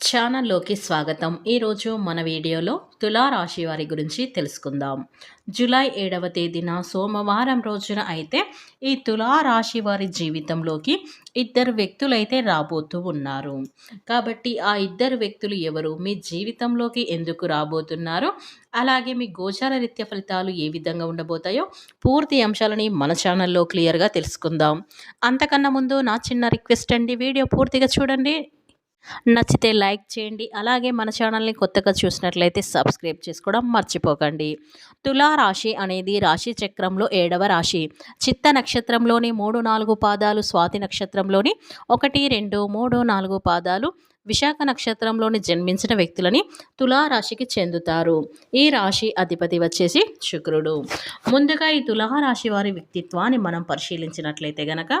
ఛానల్లోకి స్వాగతం. ఈరోజు మన వీడియోలో తులారాశి వారి గురించి తెలుసుకుందాం. జూలై ఏడవ తేదీన సోమవారం రోజున అయితే ఈ తులారాశి వారి జీవితంలోకి ఇద్దరు వ్యక్తులైతే రాబోతూ ఉన్నారు. కాబట్టి ఆ ఇద్దరు వ్యక్తులు ఎవరు? మీ జీవితంలోకి ఎందుకు రాబోతున్నారు? అలాగే మీ గోచార రీత్య ఫలితాలు ఏ విధంగా ఉండబోతాయో పూర్తి అంశాలని మన ఛానల్లో క్లియర్గా తెలుసుకుందాం. అంతకన్నా ముందు నా చిన్న రిక్వెస్ట్ అండి వీడియో పూర్తిగా చూడండి. నచ్చితే లైక్ చేయండి. అలాగే మన ఛానల్ని కొత్తగా చూసినట్లయితే సబ్స్క్రైబ్ చేసుకోవడం మర్చిపోకండి. తులారాశి అనేది రాశి చక్రంలో ఏడవ రాశి. చిత్త నక్షత్రంలోని మూడు నాలుగు పాదాలు స్వాతి నక్షత్రంలోని ఒకటి రెండు మూడు నాలుగు పాదాలు విశాఖ నక్షత్రంలోని జన్మించిన వ్యక్తులని తులారాశికి చెందుతారు. ఈ రాశి అధిపతి వచ్చేసి శుక్రుడు. ముందుగా ఈ తులారాశి వారి వ్యక్తిత్వాన్ని మనం పరిశీలించినట్లయితే గనక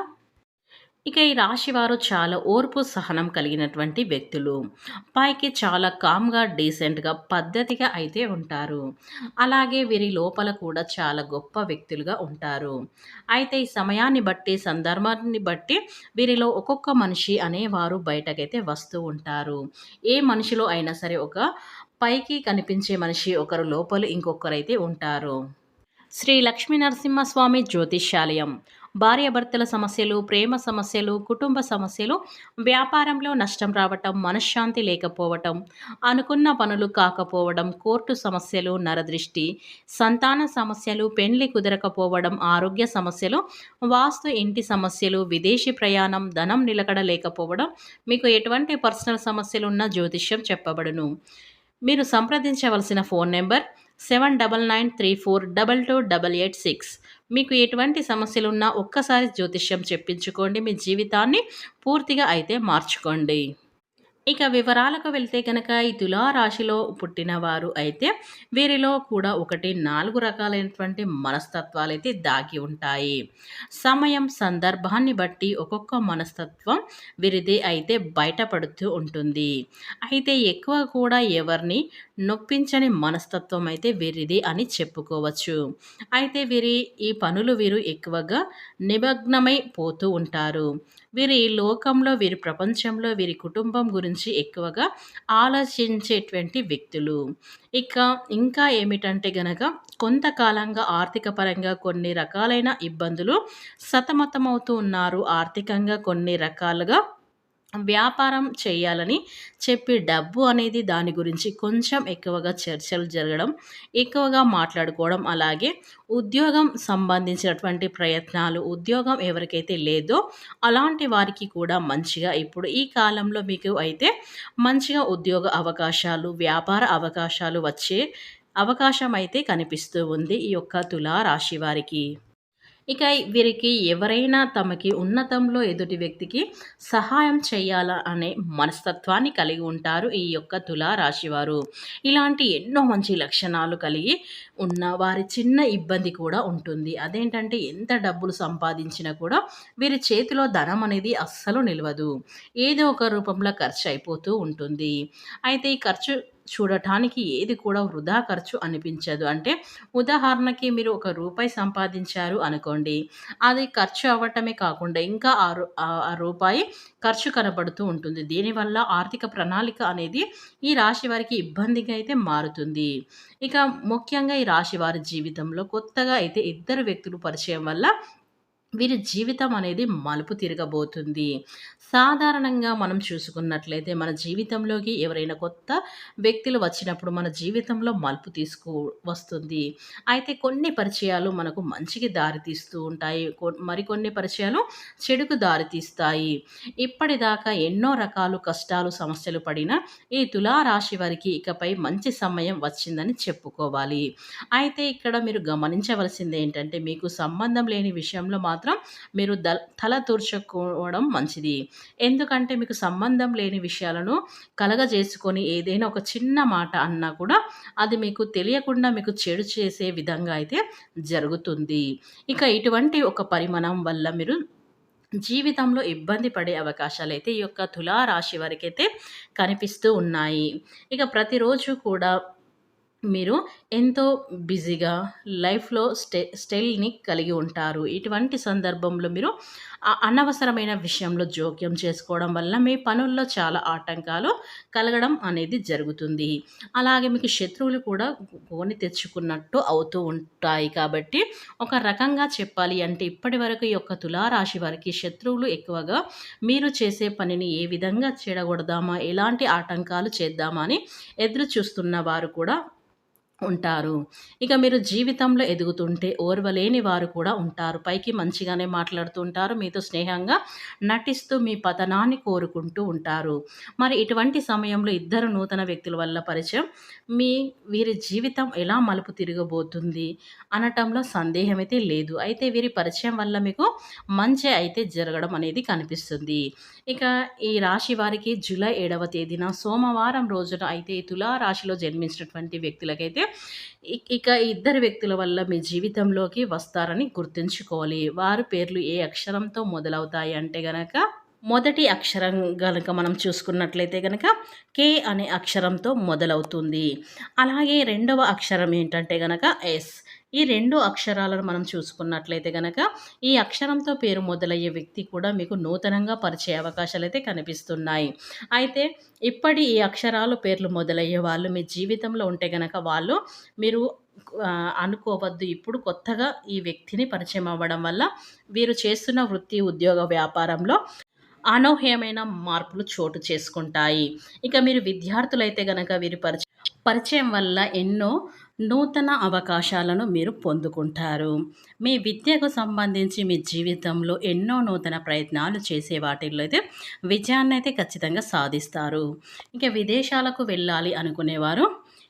ఇక ఈ రాశి వారు చాలా ఓర్పు సహనం కలిగినటువంటి వ్యక్తులు. పైకి చాలా కామ్గా డీసెంట్గా పద్ధతిగా అయితే ఉంటారు. అలాగే వీరి లోపల కూడా చాలా గొప్ప వ్యక్తులుగా ఉంటారు. అయితే ఈ సమయాన్ని బట్టి సందర్భాన్ని బట్టి వీరిలో ఒక్కొక్క మనిషి అనేవారు బయటకైతే వస్తూ ఉంటారు. ఏ మనిషిలో అయినా సరే ఒక పైకి కనిపించే మనిషి ఒకరు లోపల ఇంకొకరైతే ఉంటారు. శ్రీ లక్ష్మీ నరసింహస్వామి జ్యోతిష్యాలయం. భార్యాభర్తల సమస్యలు ప్రేమ సమస్యలు కుటుంబ సమస్యలు వ్యాపారంలో నష్టం రావటం మనశ్శాంతి లేకపోవటం అనుకున్న పనులు కాకపోవడం కోర్టు సమస్యలు నరదృష్టి సంతాన సమస్యలు పెండ్లి కుదరకపోవడం ఆరోగ్య సమస్యలు వాస్తు ఇంటి సమస్యలు విదేశీ ప్రయాణం ధనం నిలకడ లేకపోవడం మీకు ఎటువంటి పర్సనల్ సమస్యలు ఉన్న జ్యోతిష్యం చెప్పబడును. మీరు సంప్రదించవలసిన phone number seven double nine three four double two double eight six. మీకు ఎటువంటి సమస్యలు ఉన్నా ఒక్కసారి జ్యోతిష్యం చెప్పించుకోండి మీ జీవితాన్ని పూర్తిగా అయితే మార్చుకోండి. ఇక వివరాలకు వెళ్తే కనుక ఈ తులారాశిలో పుట్టిన వారు అయితే వీరిలో కూడా ఒకటి నాలుగు రకాలైనటువంటి మనస్తత్వాలు అయితే దాగి ఉంటాయి. సమయం సందర్భాన్ని బట్టి ఒక్కొక్క మనస్తత్వం వీరిది అయితే బయటపడుతూ ఉంటుంది. అయితే ఎక్కువ కూడా ఎవరిని నొప్పించని మనస్తత్వం అయితే వీరిది అని చెప్పుకోవచ్చు. అయితే వీరి ఈ పనులు వీరు ఎక్కువగా నిమగ్నమై పోతూ ఉంటారు. వీరి లోకంలో వీరి ప్రపంచంలో వీరి కుటుంబం గురించి ఎక్కువగా ఆలోచించేటువంటి వ్యక్తులు. ఇక ఇంకా ఏమిటంటే గనక కొంతకాలంగా ఆర్థిక పరంగా కొన్ని రకాలైన ఇబ్బందులు సతమతమవుతూ ఉన్నారు. ఆర్థికంగా కొన్ని రకాలుగా వ్యాపారం చేయాలని చెప్పి డబ్బు అనేది దాని గురించి కొంచెం ఎక్కువగా చర్చలు జరగడం ఎక్కువగా మాట్లాడుకోవడం అలాగే ఉద్యోగం సంబంధించినటువంటి ప్రయత్నాలు ఉద్యోగం ఎవరికైతే లేదో అలాంటి వారికి కూడా మంచిగా ఇప్పుడు ఈ కాలంలో మీకు అయితే మంచిగా ఉద్యోగ అవకాశాలు వ్యాపార అవకాశాలు వచ్చే అవకాశం అయితే కనిపిస్తూ ఉంది ఈ యొక్క తులా రాశి వారికి. ఇక వీరికి ఎవరైనా తమకి ఉన్నతంలో ఎదుటి వ్యక్తికి సహాయం చేయాలా అనే మనస్తత్వాన్ని కలిగి ఉంటారు ఈ యొక్క తులారాశివారు ఇలాంటి ఎన్నో మంచి లక్షణాలు కలిగి ఉన్న వారి చిన్న ఇబ్బంది కూడా ఉంటుంది. అదేంటంటే ఎంత డబ్బులు సంపాదించినా కూడా వీరి చేతిలో ధనం అనేది అస్సలు నిలవదు. ఏదో ఒక రూపంలో ఖర్చు అయిపోతూ ఉంటుంది. అయితే ఈ ఖర్చు చూడటానికి ఏది కూడా వృధా ఖర్చు అనిపించదు. అంటే ఉదాహరణకి మీరు ఒక రూపాయి సంపాదించారు అనుకోండి అది ఖర్చు అవ్వటమే కాకుండా ఇంకా ఆ రూపాయి ఖర్చు కనబడుతూ ఉంటుంది. దీనివల్ల ఆర్థిక ప్రణాళిక అనేది ఈ రాశి వారికి ఇబ్బందిగా అయితే మారుతుంది. ఇక ముఖ్యంగా ఈ రాశి వారి జీవితంలో కొత్తగా అయితే ఇద్దరు వ్యక్తులు పరిచయం వల్ల వీరి జీవితం అనేది మలుపు తిరగబోతుంది. సాధారణంగా మనం చూసుకున్నట్లయితే మన జీవితంలోకి ఎవరైనా కొత్త వ్యక్తులు వచ్చినప్పుడు మన జీవితంలో మలుపు తీసుకు వస్తుంది. అయితే కొన్ని పరిచయాలు మనకు మంచికి దారితీస్తూ ఉంటాయి. మరికొన్ని పరిచయాలు చెడుకు దారితీస్తాయి ఇప్పటిదాకా ఎన్నో రకాలు కష్టాలు సమస్యలు పడిన ఈ తులారాశి వారికి ఇకపై మంచి సమయం వచ్చిందని చెప్పుకోవాలి. అయితే ఇక్కడ మీరు గమనించవలసింది ఏంటంటే మీకు సంబంధం లేని విషయంలో మాత్రం మీరు ద తల తూర్చుకోవడం మంచిది. ఎందుకంటే మీకు సంబంధం లేని విషయాలను కలగజేసుకొని ఏదైనా ఒక చిన్న మాట అన్నా కూడా అది మీకు తెలియకుండా మీకు చెడు చేసే విధంగా అయితే జరుగుతుంది. ఇక ఇటువంటి ఒక పరిమాణం వల్ల మీరు జీవితంలో ఇబ్బంది పడే అవకాశాలు అయితే ఈ యొక్క తులారాశి వారికి కనిపిస్తూ ఉన్నాయి. ఇక ప్రతిరోజు కూడా మీరు ఎంతో బిజీగా లైఫ్‌లో స్టె స్టైల్‌ని కలిగి ఉంటారు. ఇటువంటి సందర్భంలో మీరు అనవసరమైన విషయంలో జోక్యం చేసుకోవడం వల్ల మీ పనుల్లో చాలా ఆటంకాలు కలగడం అనేది జరుగుతుంది. అలాగే మీకు శత్రువులు కూడా కొని తెచ్చుకున్నట్టు అవుతూ ఉంటాయి. కాబట్టి ఒక రకంగా చెప్పాలి అంటే ఇప్పటివరకు ఈ యొక్క తులారాశి వారికి శత్రువులు ఎక్కువగా మీరు చేసే పనిని ఏ విధంగా చెడగొడదామా? ఎలాంటి ఆటంకాలు చేద్దామా? అని ఎదురు చూస్తున్న వారు కూడా ఉంటారు. ఇక మీరు జీవితంలో ఎదుగుతుంటే ఓర్వలేని వారు కూడా ఉంటారు. పైకి మంచిగానే మాట్లాడుతూ ఉంటారు. మీతో స్నేహంగా నటిస్తూ మీ పతనాన్ని కోరుకుంటూ ఉంటారు. మరి ఇటువంటి సమయంలో ఇద్దరు నూతన వ్యక్తుల వల్ల పరిచయం మీ వీరి జీవితం ఎలా మలుపు తిరగబోతుంది అనటంలో సందేహమైతే లేదు. అయితే వీరి పరిచయం వల్ల మీకు మంచి అయితే జరగడం అనేది కనిపిస్తుంది. ఇక ఈ రాశి వారికి జూలై ఏడవ తేదీన సోమవారం రోజున అయితే తులా రాశిలో జన్మించినటువంటి వ్యక్తులకైతే ఇక ఇద్దరు వ్యక్తుల వల్ల మీ జీవితంలోకి వస్తారని గుర్తుంచుకోవాలి. వారి పేర్లు ఏ అక్షరంతో మొదలవుతాయి అంటే గనక మొదటి అక్షరం కనుక మనం చూసుకున్నట్లయితే కనుక కే అనే అక్షరంతో మొదలవుతుంది. అలాగే రెండవ అక్షరం ఏంటంటే గనక ఎస్. ఈ రెండు అక్షరాలను మనం చూసుకున్నట్లయితే గనక ఈ అక్షరంతో పేరు మొదలయ్యే వ్యక్తి కూడా మీకు నూతనంగా పరిచయ అయితే కనిపిస్తున్నాయి. అయితే ఇప్పటి ఈ అక్షరాలు పేర్లు మొదలయ్యే వాళ్ళు మీ జీవితంలో ఉంటే గనక వాళ్ళు మీరు అనుకోవద్దు. ఇప్పుడు కొత్తగా ఈ వ్యక్తిని పరిచయం అవ్వడం వల్ల వీరు చేస్తున్న వృత్తి, ఉద్యోగ, వ్యాపారంలో అనూహ్యమైన మార్పులు చోటు చేసుకుంటాయి. ఇక మీరు విద్యార్థులైతే గనక వీరి పరిచయం పరిచయం వల్ల ఎన్నో నూతన అవకాశాలను మీరు పొందుకుంటారు. మీ విద్యకు సంబంధించి మీ జీవితంలో ఎన్నో నూతన ప్రయత్నాలు చేసే వాటిల్లో అయితే విజయాన్ని అయితే ఖచ్చితంగా సాధిస్తారు. ఇంకా విదేశాలకు వెళ్ళాలి అనుకునేవారు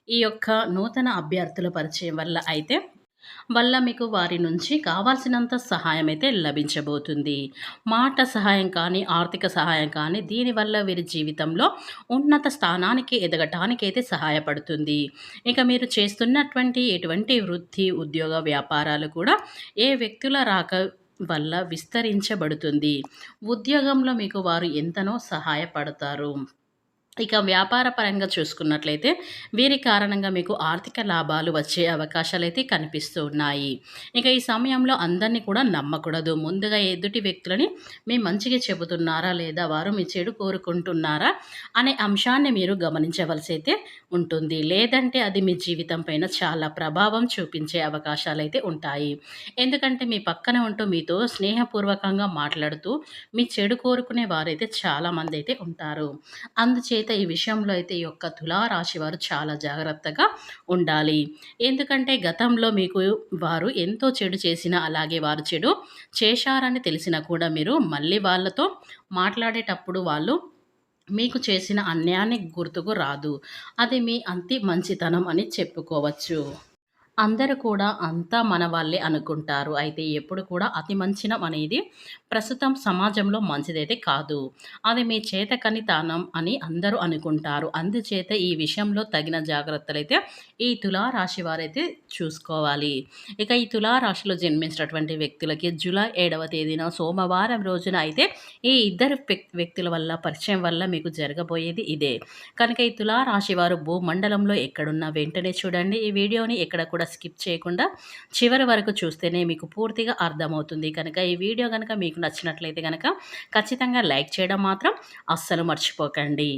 ఈ యొక్క నూతన అభ్యర్థుల పరిచయం వల్ల అయితే వల్ల మీకు వారి నుంచి కావాల్సినంత సహాయం అయితే లభించబోతుంది. మాట సహాయం కానీ, ఆర్థిక సహాయం కానీ దీనివల్ల వీరి జీవితంలో ఉన్నత స్థానానికి ఎదగటానికైతే సహాయపడుతుంది. ఇక మీరు చేస్తున్నటువంటి ఎటువంటి వృత్తి, ఉద్యోగ, వ్యాపారాలు కూడా ఏ వ్యక్తుల రాక వల్ల విస్తరించబడుతుంది. ఉద్యోగంలో మీకు వారు ఎంతనో సహాయపడతారు. ఇక వ్యాపార పరంగా చూసుకున్నట్లయితే వీరి కారణంగా మీకు ఆర్థిక లాభాలు వచ్చే అవకాశాలు అయితే కనిపిస్తూ ఉన్నాయి. ఇక ఈ సమయంలో అందరిని కూడా నమ్మకూడదు. ముందుగా ఎదుటి వ్యక్తులని మీ మంచిగా చెబుతున్నారా? లేదా వారు మీ చెడు కోరుకుంటున్నారా? అనే అంశాన్ని మీరు గమనించవలసి అయితే ఉంటుంది. లేదంటే అది మీ జీవితం పైన చాలా ప్రభావం చూపించే అవకాశాలు అయితే ఉంటాయి. ఎందుకంటే మీ పక్కన ఉంటూ మీతో స్నేహపూర్వకంగా మాట్లాడుతూ మీ చెడు కోరుకునే వారైతే చాలామంది అయితే ఉంటారు. అందుచేత ఈ విషయంలో అయితే ఈ యొక్క తులారాశి వారు చాలా జాగ్రత్తగా ఉండాలి. ఎందుకంటే గతంలో మీకు వారు ఎంతో చెడు చేసినా, అలాగే వారు చెడు చేశారని తెలిసినా కూడా మీరు మళ్ళీ వాళ్ళతో మాట్లాడేటప్పుడు వాళ్ళు మీకు చేసిన అన్యాయానికి గుర్తుకు రాదు. అది మీ అంతి మంచితనం అని చెప్పుకోవచ్చు. అందరూ కూడా అంతా మన వాళ్ళే అనుకుంటారు. అయితే ఎప్పుడు కూడా అతి మంచినం అనేది ప్రస్తుతం సమాజంలో మంచిదైతే కాదు. అది మీ చేత కనితానం అని అందరూ అనుకుంటారు. అందుచేత ఈ విషయంలో తగిన జాగ్రత్తలు అయితే ఈ తులారాశి వారైతే చూసుకోవాలి. ఇక ఈ తులారాశిలో జన్మించినటువంటి వ్యక్తులకి జూలై ఏడవ తేదీన సోమవారం రోజున అయితే ఈ ఇద్దరు వ్యక్తుల వల్ల పరిచయం వల్ల మీకు జరగబోయేది ఇదే. కనుక ఈ తులారాశి వారు భూమండలంలో ఎక్కడున్నా వెంటనే చూడండి. ఈ వీడియోని ఎక్కడ కూడా స్కిప్ చేయకుండా చివరి వరకు చూస్తేనే మీకు పూర్తిగా అర్థమవుతుంది. కనుక ఈ వీడియో కనుక మీకు నచ్చినట్లయితే కనుక ఖచ్చితంగా లైక్ చేయడం మాత్రం అస్సలు మర్చిపోకండి.